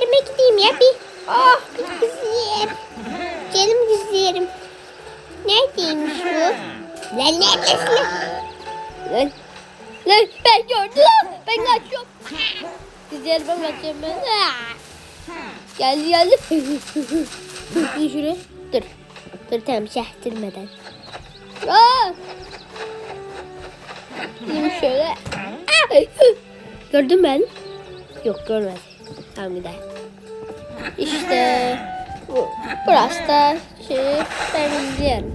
yerime gideyim ya bir. Oh bir güzelim. Canım güzelim. Neredeymiş bu? Lan neredesin? Lan. Lan ben gördüm lan. Ben kaçıyorum. Güzel ben kaçıyorum ben. Geldi geldi. Dur şuraya. Dur. Dur tamam çaktırmadan. Aa. Dur şöyle. Gördün mü ben? Yok görmedim. Tamam bir daha. İşte bu, burası da şey ben izleyelim.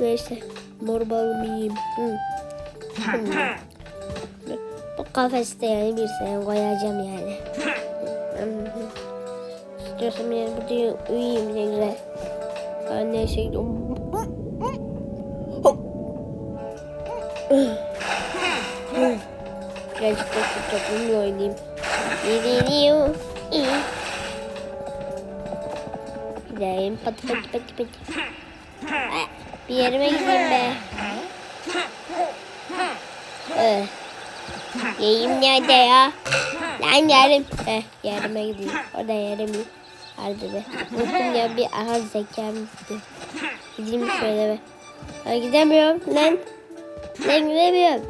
Neyse mor balımı yiyeyim. Bu kafeste yani bir sene koyacağım yani. İstiyorsam yani burada uyuyayım ne güzel. Ben neyse gidiyorum. Birazcık da şu topumla oynayayım. Gideyim pati pati pati pati. Bir yerime gideyim be. Ee, Yiyeyim nerede ya? lan yerim. Heh, yerime gideyim. Orada yerim. Hadi be. Unuttum ya bir aha zekam gitti. Gideyim şöyle be. Ha, gidemiyorum lan. Lan gidemiyorum.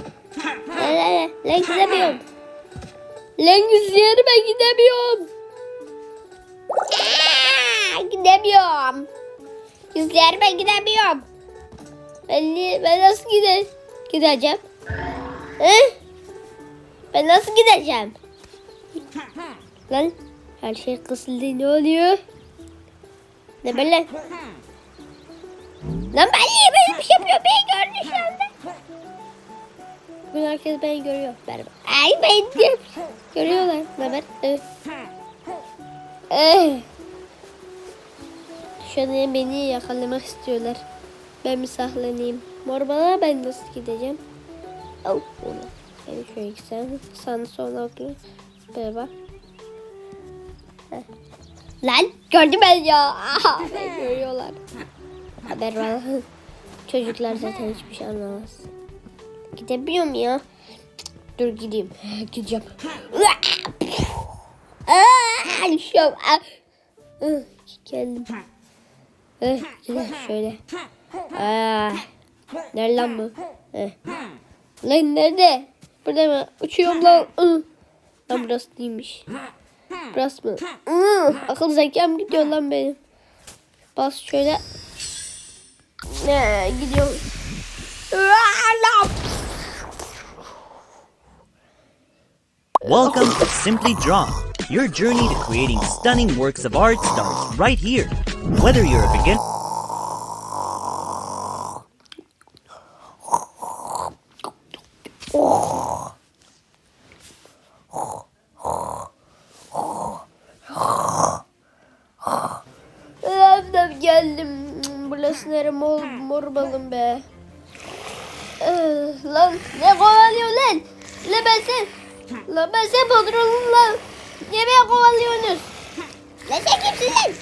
Lan lan gidemiyorum. Lan yerime gidemiyorum. Aa, gidemiyorum. Yüzlerime gidemiyorum. Ben, ben nasıl gide gideceğim? He? Ben nasıl gideceğim? Lan her şey kısıldı ne oluyor? Ne böyle? Lan ben niye böyle bir şey yapıyorum? Beni gördü şu anda. Bugün herkes beni görüyor. Merhaba. Ay ben de. Görüyorlar. Ne haber? Evet. Eh. Şu an beni yakalamak istiyorlar. Ben mi saklanayım? Morbala ben nasıl gideceğim? Oh, ona. Ben şöyle gitsem. Sana sonra oturayım. Böyle. Lan gördüm ben ya. Aha, görüyorlar. Haber var. Çocuklar zaten hiçbir şey anlamaz. Gidebiliyorum ya. Dur gideyim. Gideceğim. Aa, düşüyorum. Geldim. Gidelim şöyle. Aa, nerede lan bu? Lan nerede? Burada mı? Uçuyorum lan. Lan burası değilmiş. Burası mı? Akıl zekam gidiyor lan benim. Bas şöyle. Ne gidiyorum. Aa, Welcome to Simply Draw. Your journey to creating stunning works of art starts right here. Whether you're a beginner lan ne kovalıyor? Lan ben sen. Lan ben sen patronum lan. Niye beni kovalıyorsunuz? Lan sen kimsin lan?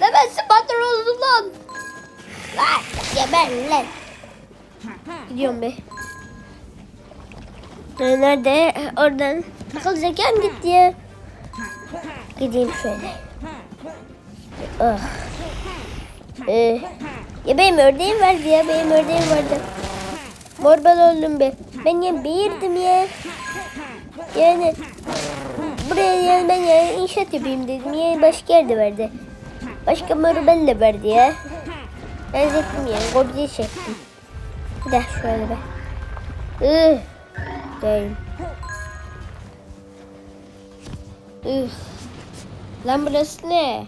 Lan ben sen patronum lan. Lan geber lan. Gidiyorum be. Nerede? Oradan. Akıl zekam gitti ya. Gideyim şöyle. Ah. Ee, ya benim ördeğim vardı ya. Benim ördeğim vardı. Morbal oldum be. Ben ya büyürdüm ya. Yani buraya yani ben yani inşaat yapayım dedim. Ya başka yerde verdi. Başka morbal de verdi ya. Ben zektim yani. Gobliği çektim. Bir de şöyle be. Üh. Değil. Üh. Lan burası ne?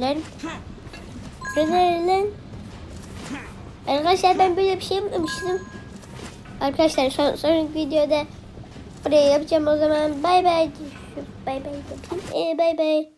Lan. Burası ne lan? Arkadaşlar ben böyle bir şey yapmamıştım. Arkadaşlar son, sonraki videoda buraya yapacağım o zaman. Bay bay. Bay bay. yapayım. Ee, bay bay.